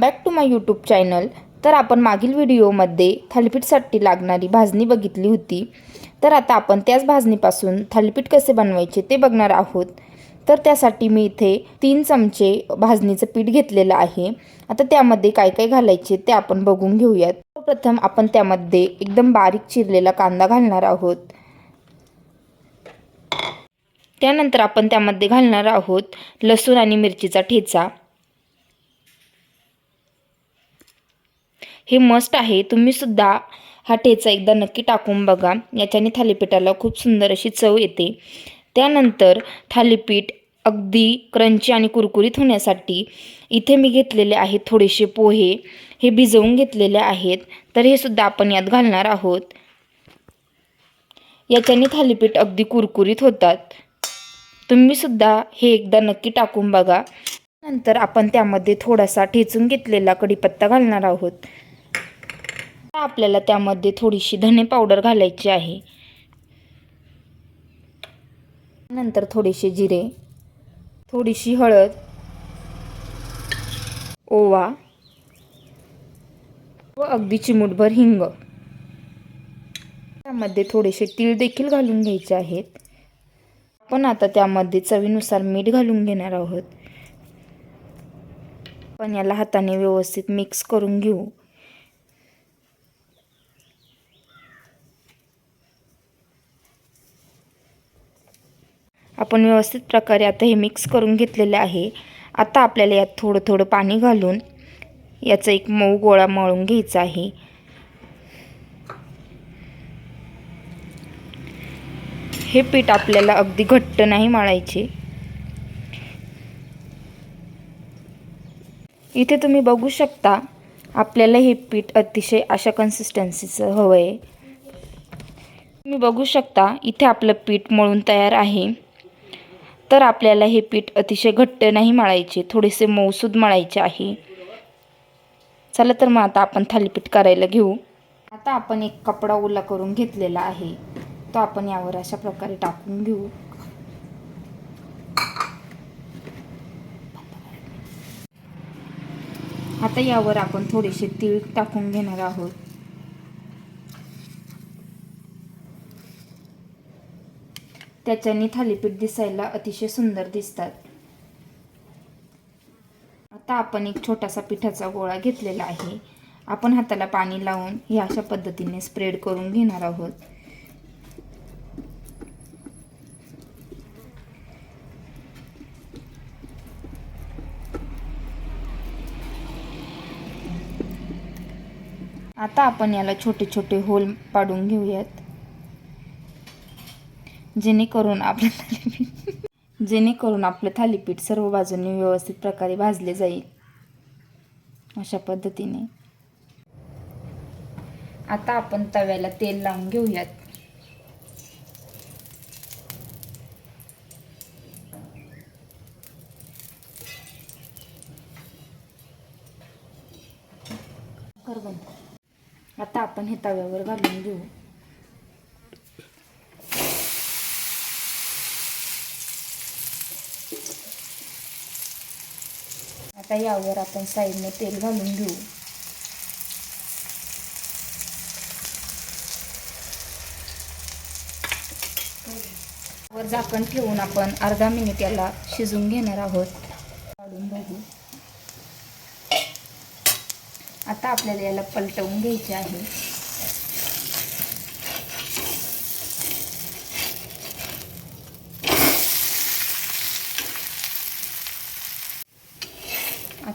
Back to my YouTube channel तर आपण मागील व्हिडिओमध्ये थालीपीठसाठी लागणारी भाजणी बघितली होती. तर आता आपण त्याच भाजणीपासून थालीपीठ कसे बनवायचे ते बघणार आहोत. तर त्यासाठी मी इथे तीन चमचे भाजणीचं पीठ घेतलेलं आहे. आता त्यामध्ये काय काय घालायचे ते आपण बघून घेऊयात. प्रथम आपण त्यामध्ये एकदम बारीक चिरलेला कांदा घालणार आहोत. त्यानंतर आपण त्यामध्ये घालणार आहोत लसूण आणि मिरचीचा ठेचा. हे मस्ट आहे. तुम्ही सुद्धा हा ठेचा एकदा नक्की टाकून बघा. याच्याने थालीपीठाला खूप सुंदर अशी चव येते. त्यानंतर थालीपीठ अगदी क्रंची आणि कुरकुरीत होण्यासाठी इथे मी घेतलेले आहेत थोडेसे पोहे. हे भिजवून घेतलेले आहेत. तर हे सुद्धा आपण यात घालणार आहोत. याच्याने थालीपीठ अगदी कुरकुरीत होतात. तुम्ही सुद्धा हे एकदा नक्की टाकून बघा. नंतर आपण त्यामध्ये थोडासा ठेचून घेतलेला कढीपत्ता घालणार आहोत. आपल्याला त्यामध्ये थोडीशी धने पावडर घालायची आहे. नंतर थोडेसे जिरे थोडीशी हळद ओवा व अगदी चिमूटभर हिंग. त्यामध्ये थोडेसे तीळ देखील घालून घ्यायचे आहेत. आपण आता त्यामध्ये चवीनुसार मीठ घालून घेणार आहोत. पण याला हाताने व्यवस्थित मिक्स करून घेऊ. आपण व्यवस्थित प्रकारे आता हे मिक्स करून घेतलेले आहे. आता आपल्याला यात थोडं थोडं पाणी घालून याचा एक मऊ गोळा मळून घ्यायचा आहे. हे पीठ आपल्याला अगदी घट्ट नाही मळायचे. इथे तुम्ही बघू शकता आपल्याला हे पीठ अतिशय अशा कन्सिस्टन्सीचं हवं आहे तुम्ही बघू शकता इथे आपलं पीठ मळून तयार आहे. तर आपल्याला हे पीठ अतिशय घट्ट नाही मळायचे थोडेसे मऊसूद मळायचे आहे. चला तर मग आता आपण थालीपीठ करायला घेऊ. आता आपण एक कपडा ओला करून घेतलेला आहे. तो आपण यावर अशा प्रकारे टाकून घेऊ. आता यावर आपण थोडेसे तीळ टाकून घेणार आहोत. त्याच्याने थालीपीठ दिसायला अतिशय सुंदर दिसतात. आता आपण एक छोटासा पिठाचा गोळा घेतलेला आहे. आपण हाताला पाणी लावून हे अशा पद्धतीने स्प्रेड करून घेणार आहोत. आता आपण याला छोटे छोटे होल पाडून घेऊयात. जेणेकरून आपलं थालीपीठ जेणेकरून आपलं थालीपीठ सर्व बाजूंनी व्यवस्थित प्रकारे भाजले जाईल. अशा पद्धतीने. आता आपण तव्याला तेल लावून घेऊयात. आता आपण हे तव्यावर घालून घेऊ. आता यावर आपण साईडने तेल घालून घेऊ. वर झाकण ठेवून आपण अर्धा मिनिट याला शिजून घेणार आहोत. काढून बघू. आता आपल्याला याला पलटवून घ्यायचे आहे.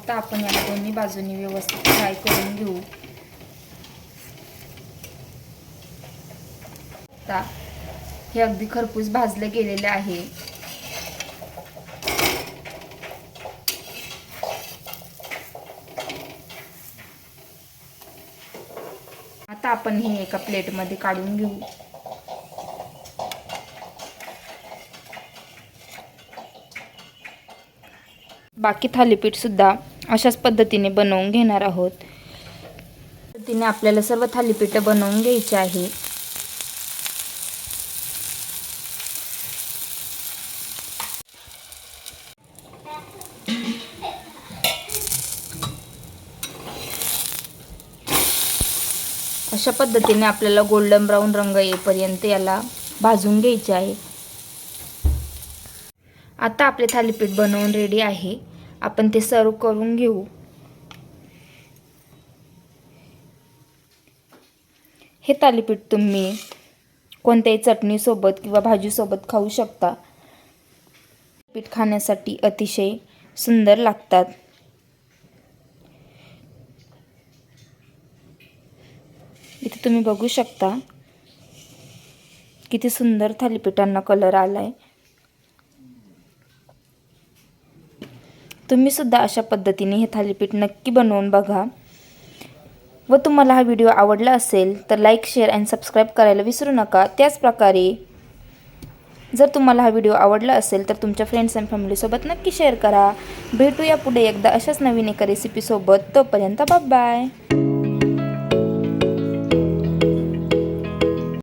आता आपण याला दोन्ही बाजूनी व्यवस्थित फ्राय करून घेऊ. आता हे अगदी खरपूस भाजले गेलेले आहे. आता आपण हे एका प्लेटमध्ये काढून घेऊ. बाकी थालीपीठ सुद्धा अशाच पद्धतीने बनवून घेणार आहोत. पद्धतीने आपल्याला सर्व थालीपीठं बनवून घ्यायची आहे. अशा पद्धतीने आपल्याला गोल्डन ब्राऊन रंग येईपर्यंत याला भाजून घ्यायचे आहे. आता आपले थालीपीठ बनवून रेडी आहे. आपण ते सर्व करून घेऊ. हे थालीपीठ तुम्ही कोणत्याही चटणीसोबत किंवा भाजीसोबत खाऊ शकता. पीठ खाण्यासाठी अतिशय सुंदर लागतात. इथे तुम्ही बघू शकता किती सुंदर थालीपीठांना कलर आला आहे सुद्धा अशा पद्धतीने हे थालीपीठ नक्की बनवून बघा. व तुम्हाला हा व्हिडिओ आवडला असेल तर लाईक शेअर अँड सबस्क्राईब करायला विसरू नका. त्याचप्रकारे जर तुम्हाला हा व्हिडिओ आवडला असेल तर तुमच्या फ्रेंड्स अँड फॅमिलीसोबत नक्की शेअर करा. भेटूया पुढे एकदा अशाच नवीन एका रेसिपीसोबत तोपर्यंत बाय